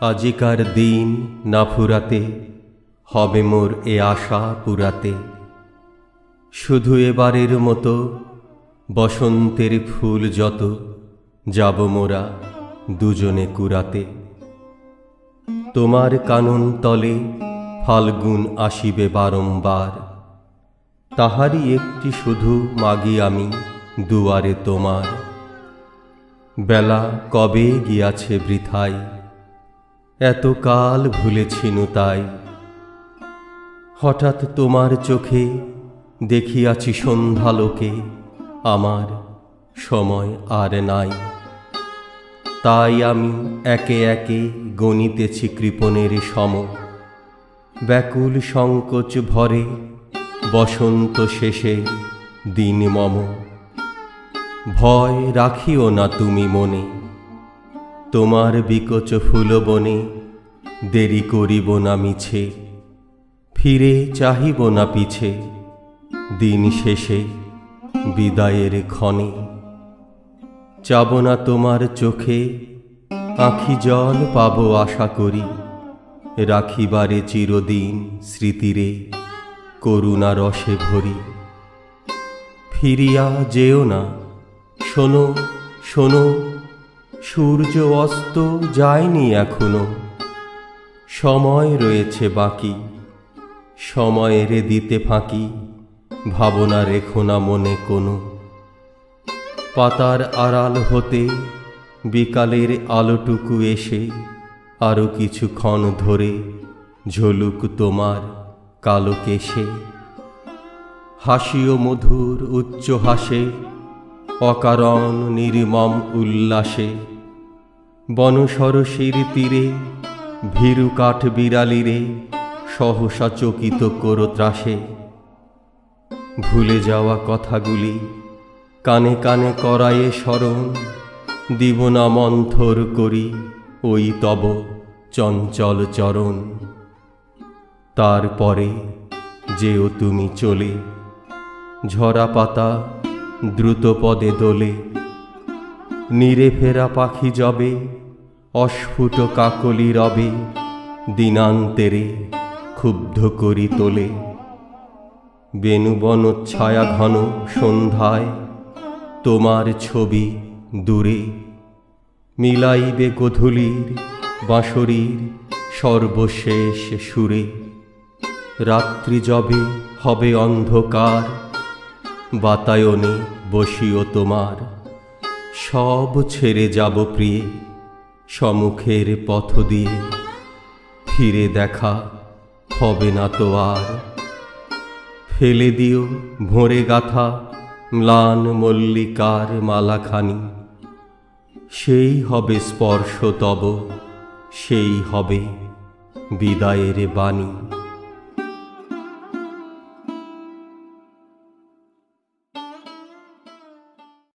আজিকার দিন না ফুরাতে, হবে মোর এ আশা পুরাতে। শুধু এবারের মতো বসন্তের ফুল যত, যাব মোরা দুজনে কুরাতে তোমার কানন তলে ফাল্গুন আসিবে বারংবার তাহারই একটি শুধু মাগি আমি দুয়ারে তোমার। বেলা কবে গিয়াছে বৃথাই এত কাল ভুলেছিনু তাই। হঠাৎ তোমার চোখে দেখিয়াছি সন্ধ্যালোকে আমার সময় আর নাই। তাই আমি একে একে গণিতেছি কৃপণের সম। ব্যাকুল সংকোচ ভরে বসন্ত শেষে দিন মম। ভয় রাখিও না তুমি মনে, তোমার বিকচ ফুল বনে দেরি করিব না মিছে, ফিরে চাহিব না পিছে। দিন শেষে বিদায়ের ক্ষণে চাব না তোমার চোখে, আখি জল পাব আশা করি। রাখিবারে চিরদিন স্মৃতিরে করুণা রসে ভরি। ফিরিয়া যেও না, শোনো শোনো, সূর্য অস্ত যায়নি এখনও। সময় রয়েছে বাকি। সময়ের দিতে ফাঁকি, ভাবনা রেখো না মনে কোনো। পাতার আড়াল হতে বিকালের আলোটুকু এসে আরও কিছুক্ষণ ধরে ঝলুক তোমার কালো কেশে। হাসিও মধুর উচ্চ হাসে, অকারণ নির্মম উল্লাসে। বনসরসির তীরে ভীরু কাঠ বিড়ালিরে সহসা চকিত করো ত্রাসে। ভুলে যাওয়া কথাগুলি, কানে কানে করায়ে স্মরণ, দিব না মন্থর করি ওই তব চঞ্চল চরণ। তারপরে যেও তুমি চলে, ঝরা পাতা দ্রুত পদে দোলে, নীরে ফেরা পাখি যবে অস্ফুট কাকলি রবে, দিনান্তেরে ক্ষুব্ধ করি তোলে। বেনুবন ছায়া ঘন সন্ধ্যায়, তোমার ছবি দূরে। মিলাইবে গধূলির বাঁশরীর সর্বশেষ সুরে। রাত্রি যবে হবে অন্ধকার, বাতায়নে বসিও তোমার। সব ছেড়ে যাব প্রিয়ে। সম্মুখের পথ দিয়ে ফিরে দেখা হবে না তো আর। ফেলে দিও ভোরে গাথা ম্লান মল্লিকার মালাখানি। সেই হবে স্পর্শ তব, সেই হবে বিদায়ের বাণী।